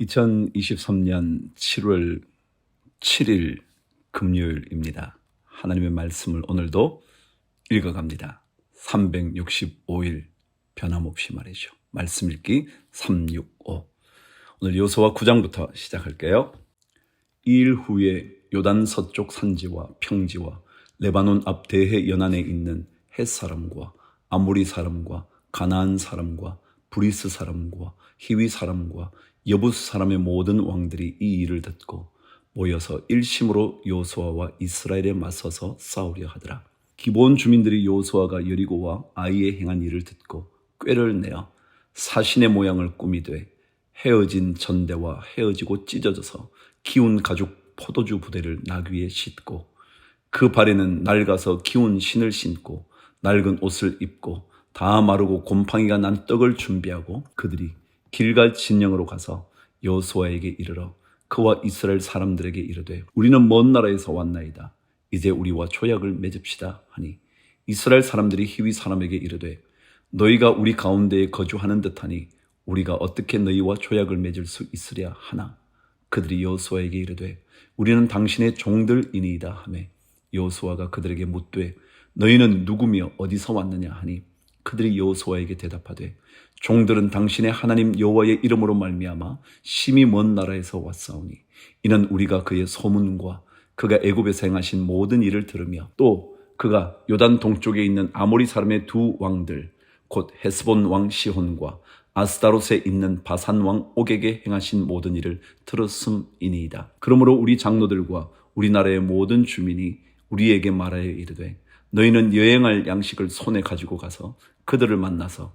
2023년 7월 7일 금요일입니다. 하나님의 말씀을 오늘도 읽어갑니다. 365일 변함없이 말이죠. 말씀 읽기 365. 오늘 요소와 9장부터 시작할게요. 이일 후에 요단 서쪽 산지와 평지와 레바논 앞 대해 연안에 있는 헷 사람과 아모리 사람과 가나안 사람과 브리스 사람과 히위 사람과 여부스 사람의 모든 왕들이 이 일을 듣고 모여서 일심으로 요수아와 이스라엘에 맞서서 싸우려 하더라. 기본 주민들이 요수아가 여리고와 아이에 행한 일을 듣고 꾀를 내어 사신의 모양을 꾸미되 헤어진 전대와 헤어지고 찢어져서 기운 가죽 포도주 부대를 나귀에 싣고 그 발에는 낡아서 기운 신을 신고 낡은 옷을 입고 다 마르고 곰팡이가 난 떡을 준비하고 그들이 길갈 진영으로 가서 여호수아에게 이르러 그와 이스라엘 사람들에게 이르되 우리는 먼 나라에서 왔나이다. 이제 우리와 조약을 맺읍시다 하니 이스라엘 사람들이 히위 사람에게 이르되 너희가 우리 가운데에 거주하는 듯하니 우리가 어떻게 너희와 조약을 맺을 수 있으랴 하나? 그들이 여호수아에게 이르되 우리는 당신의 종들이니이다 하매 여호수아가 그들에게 묻되 너희는 누구며 어디서 왔느냐 하니 그들이 여호수아에게 대답하되 종들은 당신의 하나님 여호와의 이름으로 말미암아 심히 먼 나라에서 왔사오니 이는 우리가 그의 소문과 그가 애굽에서 행하신 모든 일을 들으며 또 그가 요단 동쪽에 있는 아모리 사람의 두 왕들 곧 헤스본 왕 시혼과 아스타롯에 있는 바산 왕 옥에게 행하신 모든 일을 들었음이니이다. 그러므로 우리 장로들과 우리나라의 모든 주민이 우리에게 말하여 이르되 너희는 여행할 양식을 손에 가지고 가서 그들을 만나서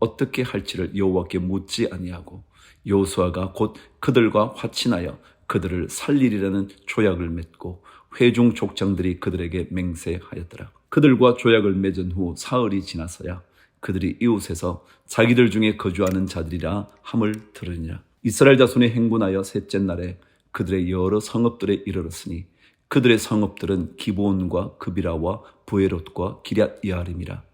어떻게 할지를 여호와께 묻지 아니하고 여호수아가 곧 그들과 화친하여 그들을 살리리라는 조약을 맺고 회중 족장들이 그들에게 맹세하였더라. 그들과 조약을 맺은 후 사흘이 지나서야 그들이 이웃에서 자기들 중에 거주하는 자들이라 함을 들으니라. 이스라엘 자손이 행군하여 셋째 날에 그들의 여러 성읍들에 이르렀으니 그들의 성읍들은 기브온과 그비라와 부에롯과 기럇 이아림이라.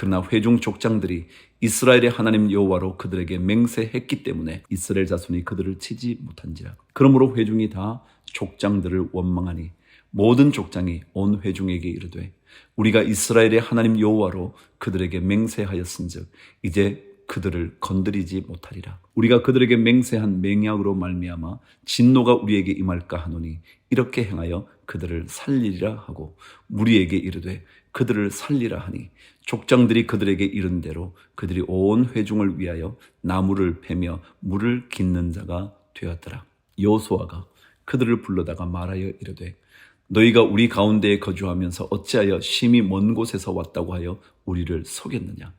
그러나 회중 족장들이 이스라엘의 하나님 여호와로 그들에게 맹세했기 때문에 이스라엘 자손이 그들을 치지 못한지라. 그러므로 회중이 다 족장들을 원망하니 모든 족장이 온 회중에게 이르되 우리가 이스라엘의 하나님 여호와로 그들에게 맹세하였은즉 이제 그들을 건드리지 못하리라. 우리가 그들에게 맹세한 맹약으로 말미암아 진노가 우리에게 임할까 하노니 이렇게 행하여 그들을 살리리라 하고 우리에게 이르되 그들을 살리라 하니 족장들이 그들에게 이른 대로 그들이 온 회중을 위하여 나무를 패며 물을 깃는 자가 되었더라. 여호수아가 그들을 불러다가 말하여 이르되 너희가 우리 가운데에 거주하면서 어찌하여 심히 먼 곳에서 왔다고 하여 우리를 속였느냐?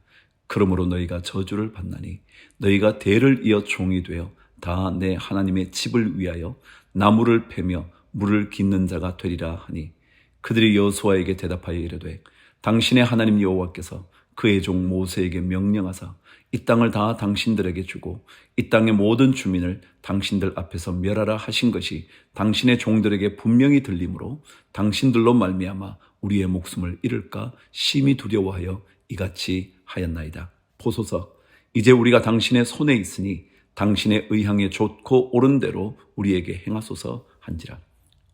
그러므로 너희가 저주를 받나니 너희가 대를 이어 종이 되어 다 내 하나님의 집을 위하여 나무를 패며 물을 깃는 자가 되리라 하니 그들이 여호수아에게 대답하여 이르되 당신의 하나님 여호와께서 그의 종 모세에게 명령하사 이 땅을 다 당신들에게 주고 이 땅의 모든 주민을 당신들 앞에서 멸하라 하신 것이 당신의 종들에게 분명히 들리므로 당신들로 말미암아 우리의 목숨을 잃을까 심히 두려워하여 이같이 하였나이다. 보소서 이제 우리가 당신의 손에 있으니 당신의 의향에 좋고 옳은 대로 우리에게 행하소서 한지라.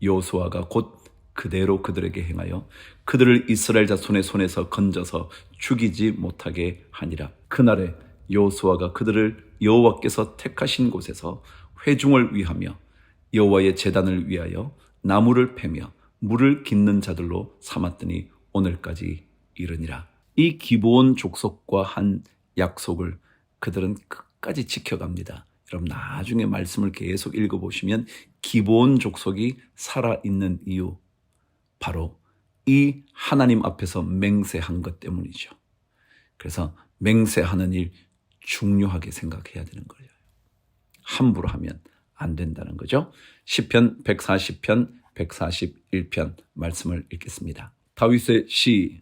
여호수아가 곧 그대로 그들에게 행하여 그들을 이스라엘 자손의 손에서 건져서 죽이지 못하게 하니라. 그날에 여호수아가 그들을 여호와께서 택하신 곳에서 회중을 위하며 여호와의 제단을 위하여 나무를 패며 물을 깃는 자들로 삼았더니 오늘까지 이르니라. 이 기본 족속과 한 약속을 그들은 끝까지 지켜갑니다. 여러분 나중에 말씀을 계속 읽어보시면 기본 족속이 살아있는 이유 바로 이 하나님 앞에서 맹세한 것 때문이죠. 그래서 맹세하는 일 중요하게 생각해야 되는 거예요. 함부로 하면 안 된다는 거죠. 시편 140편 141편 말씀을 읽겠습니다. 다윗의 시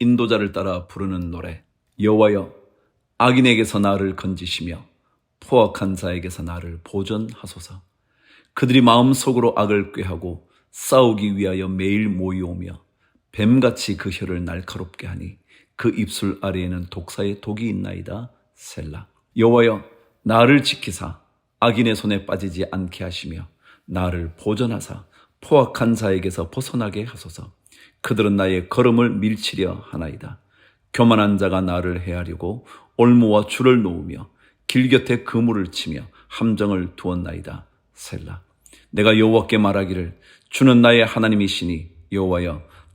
인도자를 따라 부르는 노래 여호와여 악인에게서 나를 건지시며 포악한 자에게서 나를 보존하소서. 그들이 마음속으로 악을 꾀하고 싸우기 위하여 매일 모이오며 뱀같이 그 혀를 날카롭게 하니 그 입술 아래에는 독사의 독이 있나이다. 셀라. 여호와여 나를 지키사 악인의 손에 빠지지 않게 하시며 나를 보존하사 포악한 자에게서 벗어나게 하소서. 그들은 나의 걸음을 밀치려 하나이다. 교만한 자가 나를 해하려고 올무와 줄을 놓으며 길 곁에 그물을 치며 함정을 두었나이다. 셀라. 내가 여호와께 말하기를 주는 나의 하나님이시니 여호와여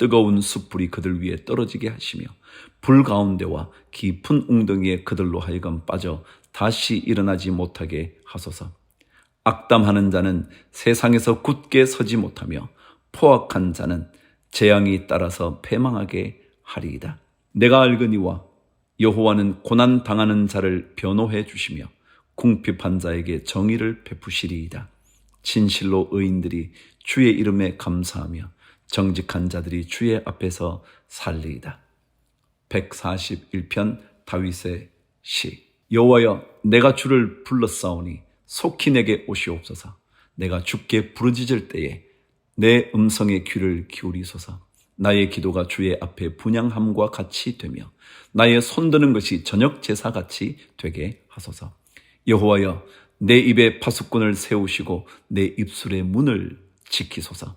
뜨거운 숯불이 그들 위에 떨어지게 하시며 불 가운데와 깊은 웅덩이에 그들로 하여금 빠져 다시 일어나지 못하게 하소서. 악담하는 자는 세상에서 굳게 서지 못하며 포악한 자는 재앙이 따라서 패망하게 하리이다. 내가 알거니와 여호와는 고난 당하는 자를 변호해 주시며 궁핍한 자에게 정의를 베푸시리이다. 진실로 의인들이 주의 이름에 감사하며 정직한 자들이 주의 앞에서 살리이다. 141편 다윗의 시. 여호와여 내가 주를 불렀사오니 속히 내게 오시옵소서. 내가 주께 부르짖을 때에 내 음성의 귀를 기울이소서. 나의 기도가 주의 앞에 분양함과 같이 되며 나의 손드는 것이 저녁 제사 같이 되게 하소서. 여호와여 내 입에 파수꾼을 세우시고 내 입술의 문을 지키소서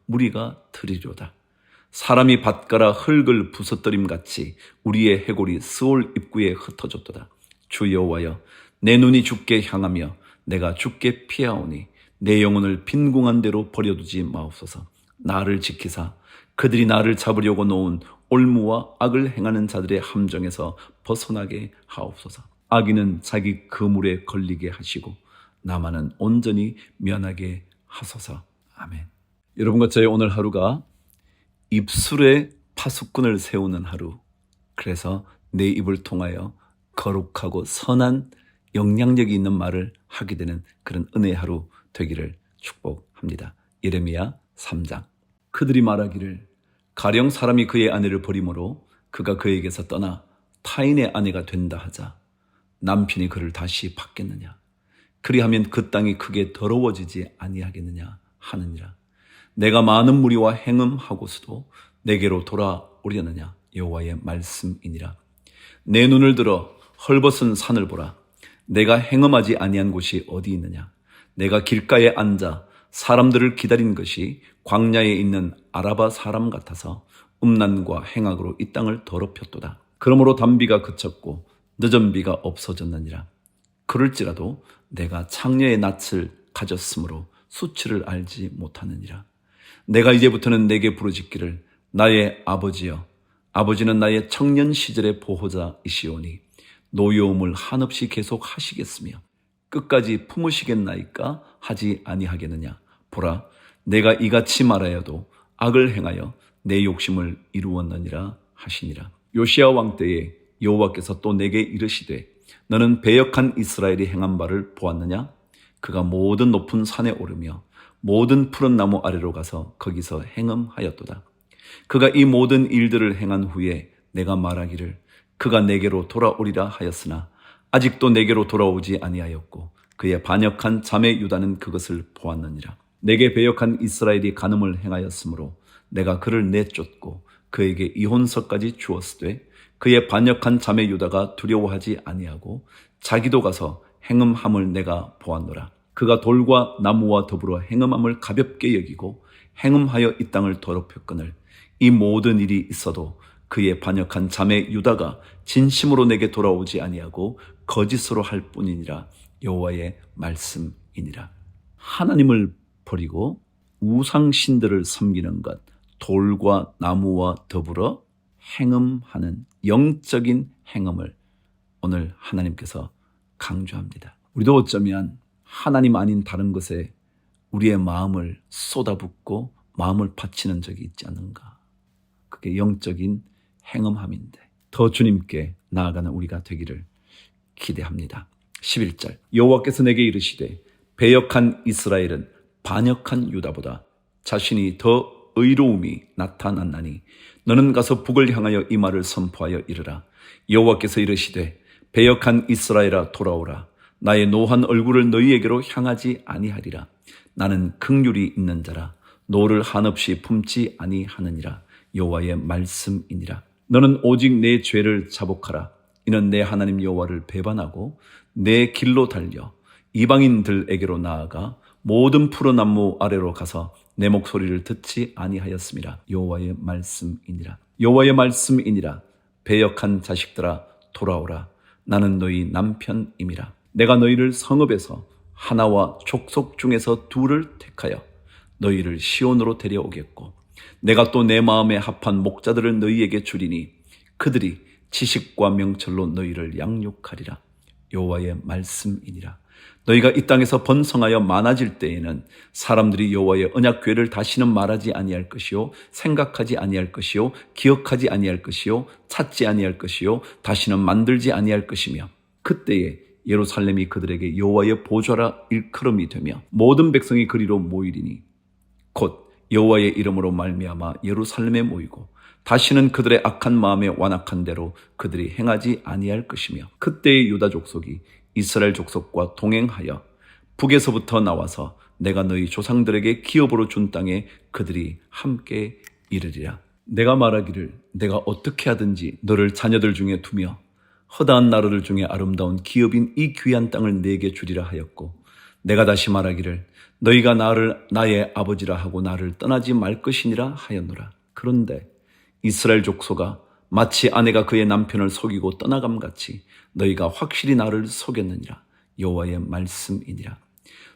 무리가 들이로다. 사람이 밭가라 흙을 부서뜨림 같이 우리의 해골이 스올 입구에 흩어졌도다. 주 여호와여 내 눈이 주께 향하며 내가 주께 피하오니 내 영혼을 빈궁한 대로 버려두지 마옵소서. 나를 지키사 그들이 나를 잡으려고 놓은 올무와 악을 행하는 자들의 함정에서 벗어나게 하옵소서. 악인은 자기 그물에 걸리게 하시고 나만은 온전히 면하게 하소서. 아멘. 여러분과 저의 오늘 하루가 입술에 파수꾼을 세우는 하루. 그래서 내 입을 통하여 거룩하고 선한 영향력이 있는 말을 하게 되는 그런 은혜의 하루 되기를 축복합니다. 예레미야 3장. 그들이 말하기를 가령 사람이 그의 아내를 버림으로 그가 그에게서 떠나 타인의 아내가 된다 하자 남편이 그를 다시 받겠느냐 그리하면 그 땅이 크게 더러워지지 아니하겠느냐 하느니라 내가 많은 무리와 행음하고서도 내게로 돌아오려느냐 여호와의 말씀이니라 내 눈을 들어 헐벗은 산을 보라 내가 행음하지 아니한 곳이 어디 있느냐 내가 길가에 앉아 사람들을 기다린 것이 광야에 있는 아라바 사람 같아서 음란과 행악으로 이 땅을 더럽혔도다. 그러므로 단비가 그쳤고 늦은 비가 없어졌느니라. 그럴지라도 내가 창녀의 낯을 가졌으므로 수치를 알지 못하느니라. 내가 이제부터는 내게 부르짖기를 나의 아버지여 아버지는 나의 청년 시절의 보호자이시오니 노여움을 한없이 계속 하시겠으며 끝까지 품으시겠나이까 하지 아니하겠느냐? 보라 내가 이같이 말하여도 악을 행하여 내 욕심을 이루었느니라 하시니라. 요시아 왕 때에 여호와께서 또 내게 이르시되 너는 배역한 이스라엘이 행한 바를 보았느냐? 그가 모든 높은 산에 오르며 모든 푸른 나무 아래로 가서 거기서 행음하였도다 그가 이 모든 일들을 행한 후에 내가 말하기를 그가 내게로 돌아오리라 하였으나 아직도 내게로 돌아오지 아니하였고 그의 반역한 자매 유다는 그것을 보았느니라. 내게 배역한 이스라엘이 간음을 행하였으므로 내가 그를 내쫓고 그에게 이혼서까지 주었으되 그의 반역한 자매 유다가 두려워하지 아니하고 자기도 가서 행음함을 내가 보았노라. 그가 돌과 나무와 더불어 행음함을 가볍게 여기고 행음하여 이 땅을 더럽혔거늘 이 모든 일이 있어도 그의 반역한 자매 유다가 진심으로 내게 돌아오지 아니하고 거짓으로 할 뿐이니라 여호와의 말씀이니라. 하나님을 버리고 우상 신들을 섬기는 것, 돌과 나무와 더불어 행음하는 영적인 행음을 오늘 하나님께서 강조합니다. 우리도 어쩌면 하나님 아닌 다른 것에 우리의 마음을 쏟아붓고 마음을 바치는 적이 있지 않은가. 그게 영적인 행음함인데 더 주님께 나아가는 우리가 되기를 기대합니다. 11절 여호와께서 내게 이르시되 배역한 이스라엘은 반역한 유다보다 자신이 더 의로움이 나타났나니 너는 가서 북을 향하여 이 말을 선포하여 이르라 여호와께서 이르시되 배역한 이스라엘아 돌아오라 나의 노한 얼굴을 너희에게로 향하지 아니하리라. 나는 극률이 있는 자라. 노를 한없이 품지 아니하느니라. 여호와의 말씀이니라. 너는 오직 내 죄를 자복하라. 이는 내 하나님 여호와를 배반하고 내 길로 달려 이방인들에게로 나아가 모든 푸른 나무 아래로 가서 내 목소리를 듣지 아니하였음이라 여호와의 말씀이니라. 여호와의 말씀이니라. 배역한 자식들아 돌아오라. 나는 너희 남편임이라 내가 너희를 성읍에서 하나와 족속 중에서 둘을 택하여 너희를 시온으로 데려오겠고 내가 또 내 마음에 합한 목자들을 너희에게 주리니 그들이 지식과 명철로 너희를 양육하리라. 여호와의 말씀이니라. 너희가 이 땅에서 번성하여 많아질 때에는 사람들이 여호와의 언약 궤를 다시는 말하지 아니할 것이요 생각하지 아니할 것이요 기억하지 아니할 것이요 찾지 아니할 것이요 다시는 만들지 아니할 것이며 그때에 예루살렘이 그들에게 여호와의 보좌라 일컬음이 되며 모든 백성이 그리로 모이리니 곧 여호와의 이름으로 말미암아 예루살렘에 모이고 다시는 그들의 악한 마음에 완악한 대로 그들이 행하지 아니할 것이며 그때의 유다 족속이 이스라엘 족속과 동행하여 북에서부터 나와서 내가 너희 조상들에게 기업으로 준 땅에 그들이 함께 이르리라. 내가 말하기를 내가 어떻게 하든지 너를 자녀들 중에 두며 허다한 나라들 중에 아름다운 기업인 이 귀한 땅을 내게 주리라 하였고 내가 다시 말하기를 너희가 나를 나의 아버지라 하고 나를 떠나지 말 것이니라 하였노라. 그런데 이스라엘 족소가 마치 아내가 그의 남편을 속이고 떠나감 같이 너희가 확실히 나를 속였느니라. 여호와의 말씀이니라.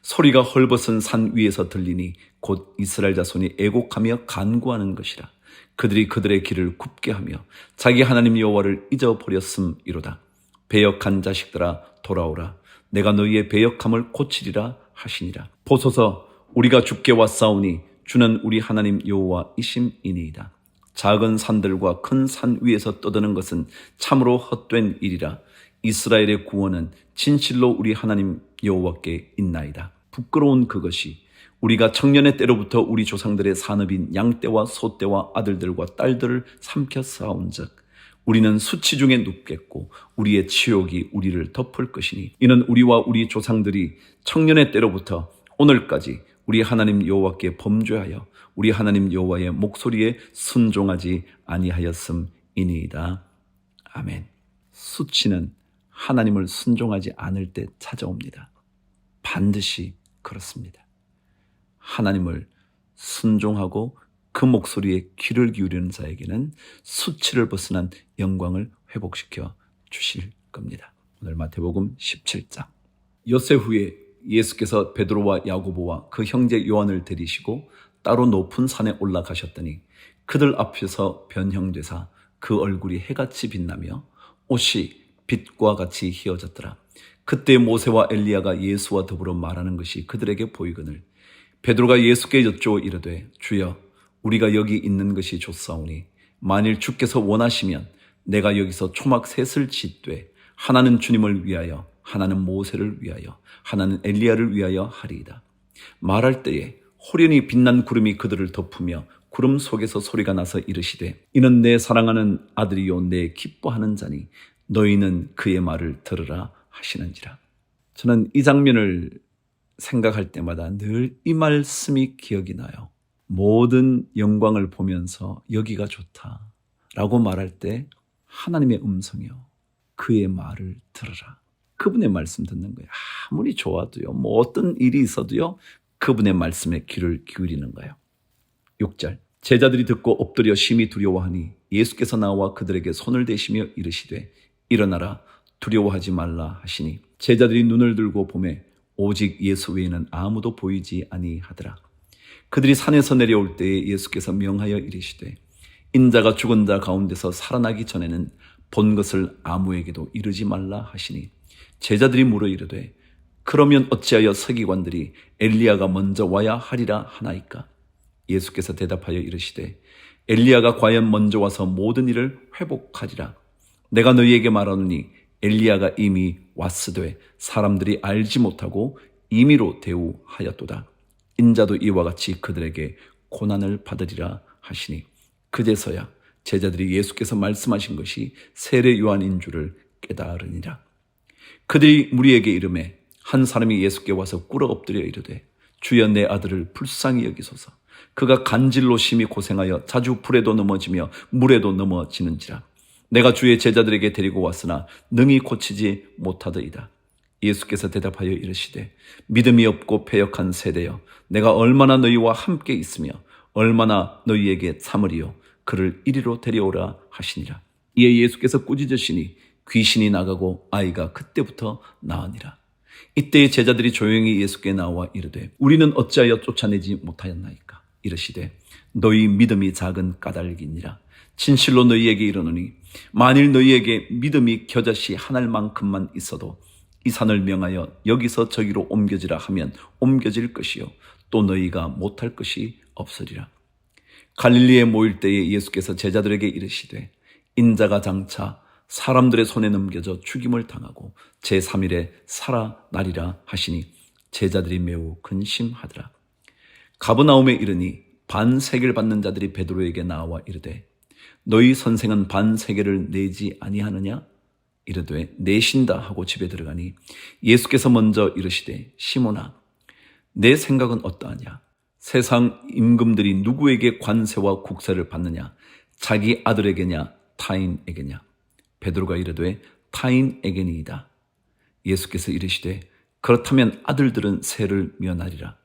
소리가 헐벗은 산 위에서 들리니 곧 이스라엘 자손이 애곡하며 간구하는 것이라 그들이 그들의 길을 굽게 하며 자기 하나님 여호와를 잊어버렸음이로다. 배역한 자식들아 돌아오라. 내가 너희의 배역함을 고치리라 하시니라. 보소서 우리가 죽게 왔사오니 주는 우리 하나님 여호와이심이니이다. 작은 산들과 큰 산 위에서 떠드는 것은 참으로 헛된 일이라. 이스라엘의 구원은 진실로 우리 하나님 여호와께 있나이다. 부끄러운 그것이 우리가 청년의 때로부터 우리 조상들의 산업인 양떼와 소떼와 아들들과 딸들을 삼켜 싸운즉 우리는 수치 중에 눕겠고 우리의 치욕이 우리를 덮을 것이니 이는 우리와 우리 조상들이 청년의 때로부터 오늘까지 우리 하나님 여호와께 범죄하여 우리 하나님 여호와의 목소리에 순종하지 아니하였음이니이다. 아멘. 수치는 하나님을 순종하지 않을 때 찾아옵니다. 반드시 그렇습니다. 하나님을 순종하고 그 목소리에 귀를 기울이는 자에게는 수치를 벗어난 영광을 회복시켜 주실 겁니다. 오늘 마태복음 17장. 요새 후에 예수께서 베드로와 야고보와 그 형제 요한을 데리시고 따로 높은 산에 올라가셨더니 그들 앞에서 변형되사 그 얼굴이 해같이 빛나며 옷이 빛과 같이 휘어졌더라. 그때 모세와 엘리야가 예수와 더불어 말하는 것이 그들에게 보이거늘 베드로가 예수께 여쭈어 이르되 주여 우리가 여기 있는 것이 좋사오니 만일 주께서 원하시면 내가 여기서 초막 셋을 짓되 하나는 주님을 위하여 하나는 모세를 위하여 하나는 엘리야를 위하여 하리이다. 말할 때에 호련히 빛난 구름이 그들을 덮으며 구름 속에서 소리가 나서 이르시되 이는 내 사랑하는 아들이요 내 기뻐하는 자니 너희는 그의 말을 들으라 하시는지라. 저는 이 장면을 생각할 때마다 늘 이 말씀이 기억이 나요. 모든 영광을 보면서 여기가 좋다. 라고 말할 때 하나님의 음성이요. 그의 말을 들으라. 그분의 말씀 듣는 거예요. 아무리 좋아도요. 뭐 어떤 일이 있어도요. 그분의 말씀에 귀를 기울이는 거예요. 6절. 제자들이 듣고 엎드려 심히 두려워하니 예수께서 나와 그들에게 손을 대시며 이르시되 일어나라 두려워하지 말라 하시니 제자들이 눈을 들고 보매 오직 예수 외에는 아무도 보이지 아니하더라. 그들이 산에서 내려올 때에 예수께서 명하여 이르시되 인자가 죽은 자 가운데서 살아나기 전에는 본 것을 아무에게도 이르지 말라 하시니 제자들이 물어 이르되 그러면 어찌하여 서기관들이 엘리야가 먼저 와야 하리라 하나이까 예수께서 대답하여 이르시되 엘리야가 과연 먼저 와서 모든 일을 회복하리라 내가 너희에게 말하노니 엘리야가 이미 왔으되 사람들이 알지 못하고 임의로 대우하였도다 인자도 이와 같이 그들에게 고난을 받으리라 하시니 그제서야 제자들이 예수께서 말씀하신 것이 세례 요한인 줄을 깨달으니라. 그들이 무리에게 이름에 한 사람이 예수께 와서 꿇어 엎드려 이르되 주여 내 아들을 불쌍히 여기소서. 그가 간질로 심히 고생하여 자주 불에도 넘어지며 물에도 넘어지는지라. 내가 주의 제자들에게 데리고 왔으나 능히 고치지 못하더이다. 예수께서 대답하여 이르시되 믿음이 없고 패역한 세대여 내가 얼마나 너희와 함께 있으며 얼마나 너희에게 참으리요? 그를 이리로 데려오라 하시니라. 이에 예수께서 꾸짖으시니 귀신이 나가고 아이가 그때부터 나으니라. 이때의 제자들이 조용히 예수께 나와 이르되 우리는 어찌하여 쫓아내지 못하였나이까? 이르시되 너희 믿음이 작은 까닭이니라 진실로 너희에게 이르노니 만일 너희에게 믿음이 겨자씨 하나만큼만 있어도 이 산을 명하여 여기서 저기로 옮겨지라 하면 옮겨질 것이요 또 너희가 못할 것이 없으리라. 갈릴리에 모일 때에 예수께서 제자들에게 이르시되 인자가 장차 사람들의 손에 넘겨져 죽임을 당하고 제3일에 살아나리라 하시니 제자들이 매우 근심하더라. 가브나움에 이르니 반세계를 받는 자들이 베드로에게 나와 이르되 너희 선생은 반세계를 내지 아니하느냐? 이르되 내신다 하고 집에 들어가니 예수께서 먼저 이르시되 시몬아 내 생각은 어떠하냐? 세상 임금들이 누구에게 관세와 국세를 받느냐? 자기 아들에게냐? 타인에게냐? 베드로가 이르되 타인에게니이다. 예수께서 이르시되 그렇다면 아들들은 세를 면하리라.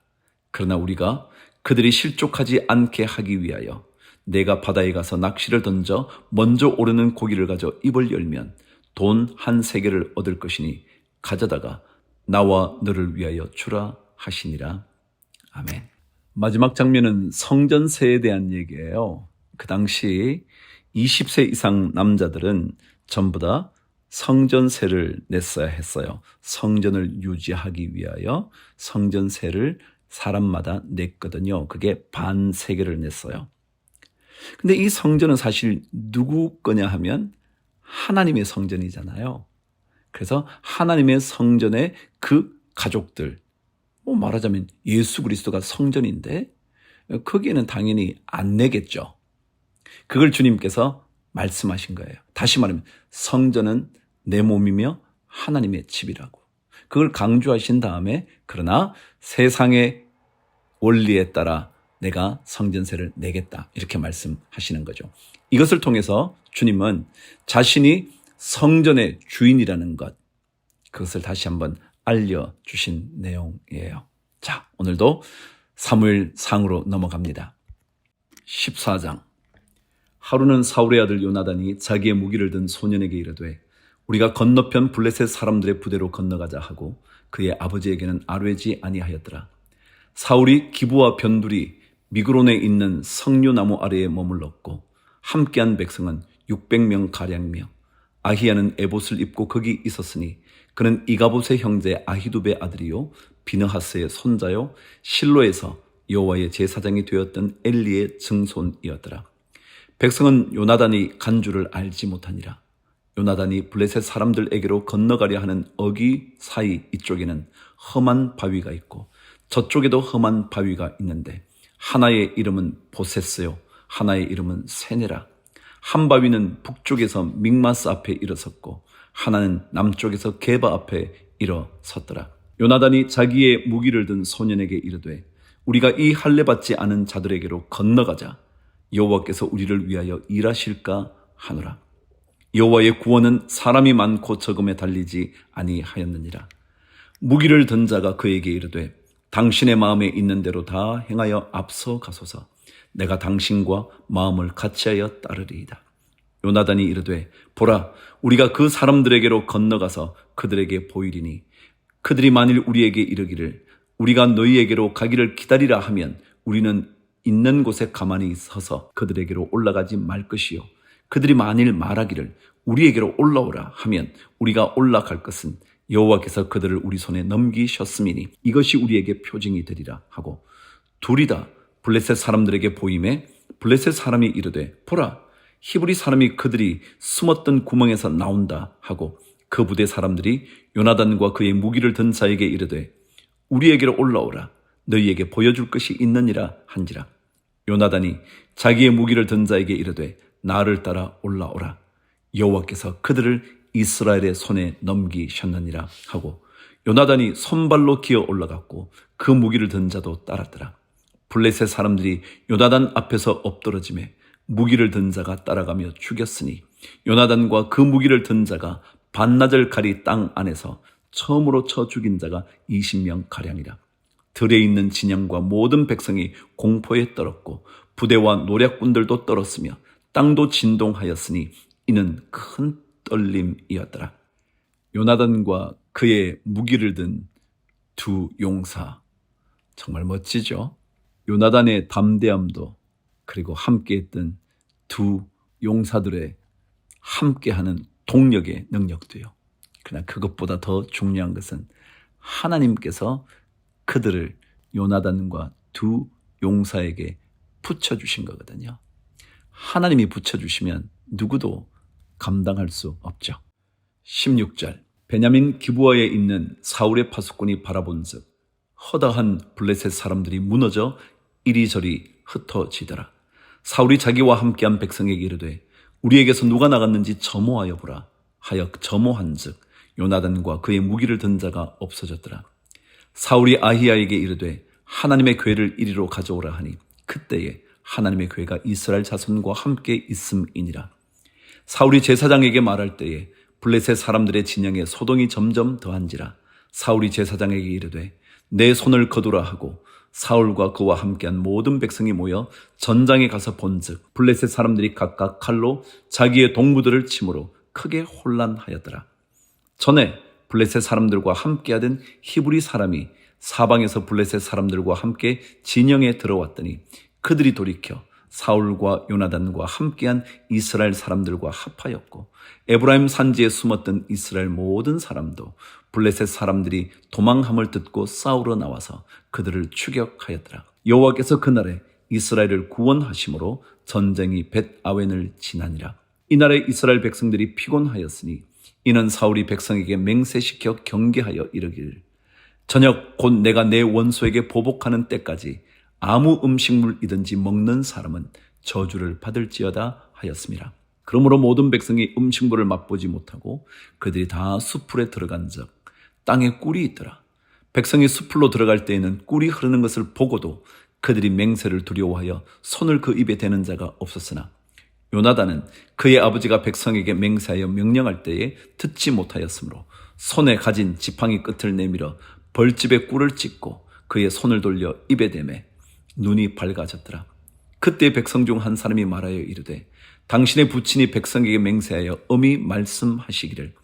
그러나 우리가 그들이 실족하지 않게 하기 위하여 내가 바다에 가서 낚시를 던져 먼저 오르는 고기를 가져 입을 열면 돈 한 세계를 얻을 것이니 가져다가 나와 너를 위하여 주라 하시니라. 아멘. 마지막 장면은 성전세에 대한 얘기예요. 그 당시 20세 이상 남자들은 전부 다 성전세를 냈어야 했어요. 성전을 유지하기 위하여 성전세를 사람마다 냈거든요. 그게 반 세계를 냈어요. 근데 이 성전은 사실 누구 거냐 하면 하나님의 성전이잖아요. 그래서 하나님의 성전의 그 가족들, 뭐 말하자면 예수 그리스도가 성전인데 거기에는 당연히 안 내겠죠. 그걸 주님께서 말씀하신 거예요. 다시 말하면 성전은 내 몸이며 하나님의 집이라고. 그걸 강조하신 다음에 그러나 세상의 원리에 따라 내가 성전세를 내겠다. 이렇게 말씀하시는 거죠. 이것을 통해서 주님은 자신이 성전의 주인이라는 것, 그것을 다시 한번 알려주신 내용이에요. 자, 오늘도 사무엘 상으로 넘어갑니다. 14장. 하루는 사울의 아들 요나단이 자기의 무기를 든 소년에게 이르되 우리가 건너편 블레셋 사람들의 부대로 건너가자 하고 그의 아버지에게는 아뢰지 아니하였더라. 사울이 기부와 변두리 미그론에 있는 석류나무 아래에 머물렀고 함께한 백성은 600명 가량이며 아히야는 에봇을 입고 거기 있었으니 그는 이가봇의 형제 아히두베 아들이요 비느하스의 손자요 실로에서 여호와의 제사장이 되었던 엘리의 증손이었더라. 백성은 요나단이 간주를 알지 못하니라. 요나단이 블레셋 사람들에게로 건너가려 하는 어기 사이 이쪽에는 험한 바위가 있고 저쪽에도 험한 바위가 있는데 하나의 이름은 보세스요 하나의 이름은 세네라. 한 바위는 북쪽에서 믹마스 앞에 일어섰고 하나는 남쪽에서 게바 앞에 일어섰더라. 요나단이 자기의 무기를 든 소년에게 이르되 우리가 이 할례 받지 않은 자들에게로 건너가자 여호와께서 우리를 위하여 일하실까 하노라 여호와의 구원은 사람이 많고 적음에 달리지 아니하였느니라 무기를 든 자가 그에게 이르되 당신의 마음에 있는 대로 다 행하여 앞서 가소서. 내가 당신과 마음을 같이하여 따르리이다. 요나단이 이르되 보라 우리가 그 사람들에게로 건너가서 그들에게 보이리니 그들이 만일 우리에게 이르기를 우리가 너희에게로 가기를 기다리라 하면 우리는 있는 곳에 가만히 서서 그들에게로 올라가지 말 것이요. 그들이 만일 말하기를 우리에게로 올라오라 하면 우리가 올라갈 것은 여호와께서 그들을 우리 손에 넘기셨음이니 이것이 우리에게 표징이 되리라 하고 둘이 다. 블레셋 사람들에게 보임에 블레셋 사람이 이르되 보라 히브리 사람이 그들이 숨었던 구멍에서 나온다 하고 그 부대 사람들이 요나단과 그의 무기를 든 자에게 이르되 우리에게로 올라오라 너희에게 보여줄 것이 있느니라 한지라. 요나단이 자기의 무기를 든 자에게 이르되 나를 따라 올라오라 여호와께서 그들을 이스라엘의 손에 넘기셨느니라 하고 요나단이 손발로 기어 올라갔고 그 무기를 든 자도 따랐더라. 블레셋 사람들이 요나단 앞에서 엎드러짐에 무기를 든 자가 따라가며 죽였으니 요나단과 그 무기를 든 자가 반나절 가리 땅 안에서 처음으로 쳐 죽인 자가 20명 가량이라. 들에 있는 진영과 모든 백성이 공포에 떨었고 부대와 노략군들도 떨었으며 땅도 진동하였으니 이는 큰 떨림이었더라. 요나단과 그의 무기를 든 두 용사 정말 멋지죠. 요나단의 담대함도 그리고 함께 했던 두 용사들의 함께하는 동력의 능력도요. 그러나 그것보다 더 중요한 것은 하나님께서 그들을 요나단과 두 용사에게 붙여주신 거거든요. 하나님이 붙여주시면 누구도 감당할 수 없죠. 16절 베냐민 기부아에 있는 사울의 파수꾼이 바라본즉 허다한 블레셋 사람들이 무너져 이리저리 흩어지더라. 사울이 자기와 함께한 백성에게 이르되 우리에게서 누가 나갔는지 점호하여 보라 하여 점호한즉 요나단과 그의 무기를 든 자가 없어졌더라. 사울이 아히야에게 이르되 하나님의 괴를 이리로 가져오라 하니 그때에 하나님의 괴가 이스라엘 자손과 함께 있음이니라. 사울이 제사장에게 말할 때에 블레셋 사람들의 진영에 소동이 점점 더한지라 사울이 제사장에게 이르되 내 손을 거두라 하고 사울과 그와 함께한 모든 백성이 모여 전장에 가서 본즉 블레셋 사람들이 각각 칼로 자기의 동무들을 침으로 크게 혼란하였더라. 전에 블레셋 사람들과 함께하던 히브리 사람이 사방에서 블레셋 사람들과 함께 진영에 들어왔더니 그들이 돌이켜 사울과 요나단과 함께한 이스라엘 사람들과 합하였고 에브라임 산지에 숨었던 이스라엘 모든 사람도 블레셋 사람들이 도망함을 듣고 싸우러 나와서 그들을 추격하였더라. 여호와께서 그날에 이스라엘을 구원하심으로 전쟁이 벳 아웬을 지나니라. 이날에 이스라엘 백성들이 피곤하였으니 이는 사울이 백성에게 맹세시켜 경계하여 이르기를 저녁 곧 내가 내 원소에게 보복하는 때까지 아무 음식물이든지 먹는 사람은 저주를 받을지어다 하였습니다. 그러므로 모든 백성이 음식물을 맛보지 못하고 그들이 다 수풀에 들어간 적 땅에 꿀이 있더라. 백성이 수풀로 들어갈 때에는 꿀이 흐르는 것을 보고도 그들이 맹세를 두려워하여 손을 그 입에 대는 자가 없었으나 요나단은 그의 아버지가 백성에게 맹세하여 명령할 때에 듣지 못하였으므로 손에 가진 지팡이 끝을 내밀어 벌집에 꿀을 찍고 그의 손을 돌려 입에 대매 눈이 밝아졌더라. 그때 백성 중 한 사람이 말하여 이르되 당신의 부친이 백성에게 맹세하여 엄히 말씀하시기를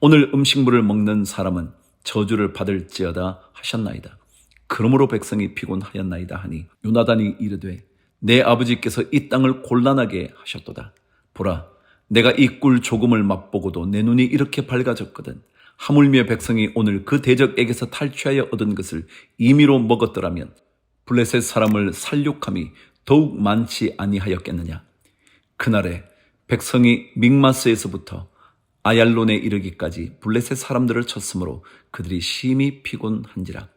오늘 음식물을 먹는 사람은 저주를 받을지어다 하셨나이다. 그러므로 백성이 피곤하였나이다 하니 요나단이 이르되 내 아버지께서 이 땅을 곤란하게 하셨도다. 보라, 내가 이 꿀 조금을 맛보고도 내 눈이 이렇게 밝아졌거든. 하물며 백성이 오늘 그 대적에게서 탈취하여 얻은 것을 임의로 먹었더라면 블레셋 사람을 살육함이 더욱 많지 아니하였겠느냐. 그날에 백성이 믹마스에서부터 아얄론에 이르기까지 블레셋 사람들을 쳤으므로 그들이 심히 피곤한지라.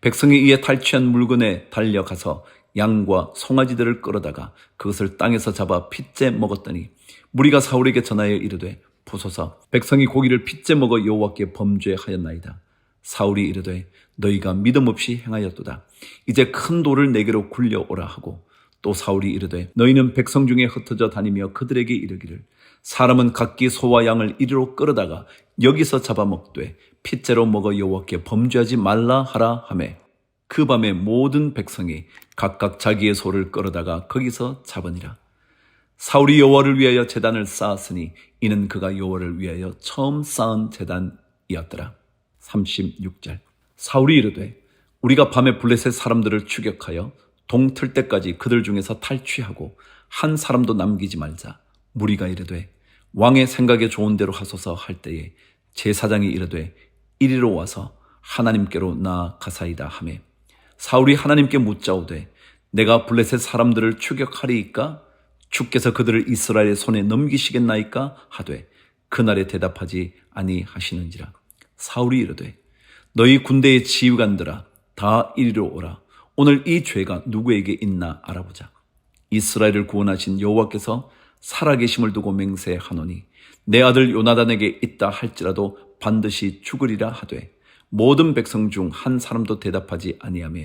백성이 이에 탈취한 물건에 달려가서 양과 송아지들을 끌어다가 그것을 땅에서 잡아 핏째 먹었더니 무리가 사울에게 전하여 이르되 보소서 백성이 고기를 핏째 먹어 여호와께 범죄하였나이다. 사울이 이르되 너희가 믿음 없이 행하였도다. 이제 큰 돌을 내게로 굴려오라 하고 또 사울이 이르되 너희는 백성 중에 흩어져 다니며 그들에게 이르기를 사람은 각기 소와 양을 이리로 끌어다가 여기서 잡아먹되 핏째로 먹어 여호와께 범죄하지 말라 하라 하매 그 밤에 모든 백성이 각각 자기의 소를 끌어다가 거기서 잡으니라. 사울이 여호와를 위하여 제단을 쌓았으니 이는 그가 여호와를 위하여 처음 쌓은 제단이었더라. 36절 사울이 이르되 우리가 밤에 블레셋 사람들을 추격하여 동틀 때까지 그들 중에서 탈취하고 한 사람도 남기지 말자. 무리가 이르되 왕의 생각에 좋은 대로 하소서 할 때에 제사장이 이르되 이리로 와서 하나님께로 나아가사이다 하매 사울이 하나님께 묻자오되 내가 블레셋 사람들을 추격하리이까? 주께서 그들을 이스라엘의 손에 넘기시겠나이까? 하되 그날에 대답하지 아니하시는지라. 사울이 이르되 너희 군대의 지휘관들아 다 이리로 오라. 오늘 이 죄가 누구에게 있나 알아보자. 이스라엘을 구원하신 여호와께서 살아계심을 두고 맹세하노니 내 아들 요나단에게 있다 할지라도 반드시 죽으리라 하되 모든 백성 중 한 사람도 대답하지 아니하며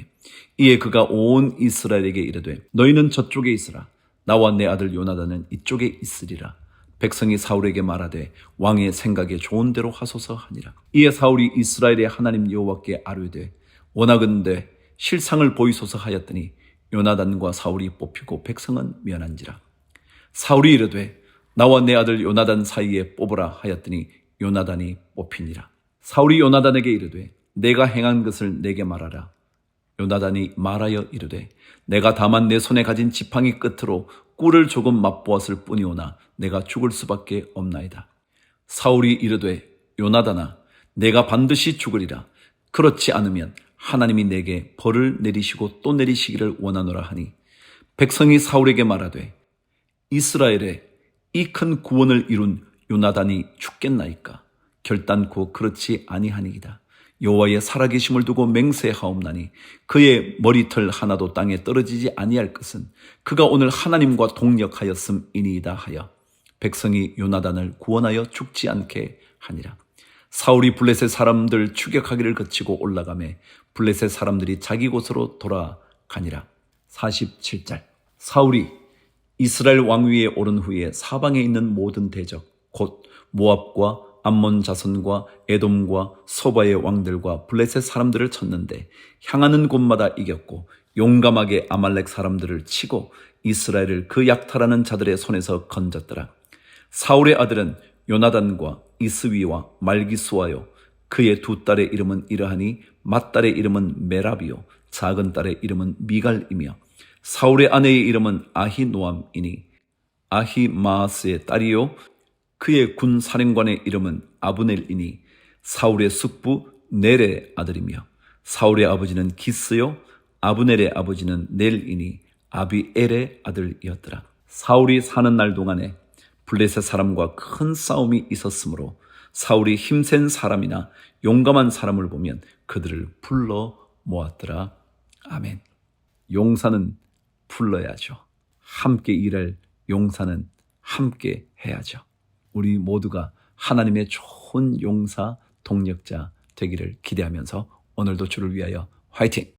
이에 그가 온 이스라엘에게 이르되 너희는 저쪽에 있으라. 나와 내 아들 요나단은 이쪽에 있으리라 백성이 사울에게 말하되 왕의 생각에 좋은 대로 하소서 하니라 이에 사울이 이스라엘의 하나님 여호와께 아뢰되 원하건대 실상을 보이소서 하였더니 요나단과 사울이 뽑히고 백성은 면한지라 사울이 이르되 나와 내 아들 요나단 사이에 뽑으라 하였더니 요나단이 뽑히니라. 사울이 요나단에게 이르되 내가 행한 것을 내게 말하라. 요나단이 말하여 이르되 내가 다만 내 손에 가진 지팡이 끝으로 꿀을 조금 맛보았을 뿐이오나 내가 죽을 수밖에 없나이다. 사울이 이르되 요나단아 내가 반드시 죽으리라. 그렇지 않으면 하나님이 내게 벌을 내리시고 또 내리시기를 원하노라 하니 백성이 사울에게 말하되 이스라엘에 이 큰 구원을 이룬 요나단이 죽겠나이까 결단코 그렇지 아니하니이다. 여호와의 살아계심을 두고 맹세하옵나니 그의 머리털 하나도 땅에 떨어지지 아니할 것은 그가 오늘 하나님과 동력하였음이니이다 하여 백성이 요나단을 구원하여 죽지 않게 하니라. 사울이 블레셋 사람들 추격하기를 거치고 올라가매 블레셋 사람들이 자기 곳으로 돌아가니라. 47절 사울이 이스라엘 왕위에 오른 후에 사방에 있는 모든 대적 곧 모압과 암몬 자손과 에돔과 소바의 왕들과 블레셋 사람들을 쳤는데 향하는 곳마다 이겼고 용감하게 아말렉 사람들을 치고 이스라엘을 그 약탈하는 자들의 손에서 건졌더라. 사울의 아들은 요나단과 이스위와 말기수와요. 그의 두 딸의 이름은 이러하니 맏딸의 이름은 메라비요 작은 딸의 이름은 미갈이며 사울의 아내의 이름은 아히노암이니 아히마스의 딸이요 그의 군 사령관의 이름은 아브넬이니 사울의 숙부 넬의 아들이며 사울의 아버지는 기스요 아브넬의 아버지는 넬이니 아비엘의 아들이었더라. 사울이 사는 날 동안에 블레셋 사람과 큰 싸움이 있었으므로 사울이 힘센 사람이나 용감한 사람을 보면 그들을 불러 모았더라. 아멘. 용사는 불러야죠. 함께 일할 용사는 함께 해야죠. 우리 모두가 하나님의 좋은 용사, 동력자 되기를 기대하면서 오늘도 주를 위하여 화이팅!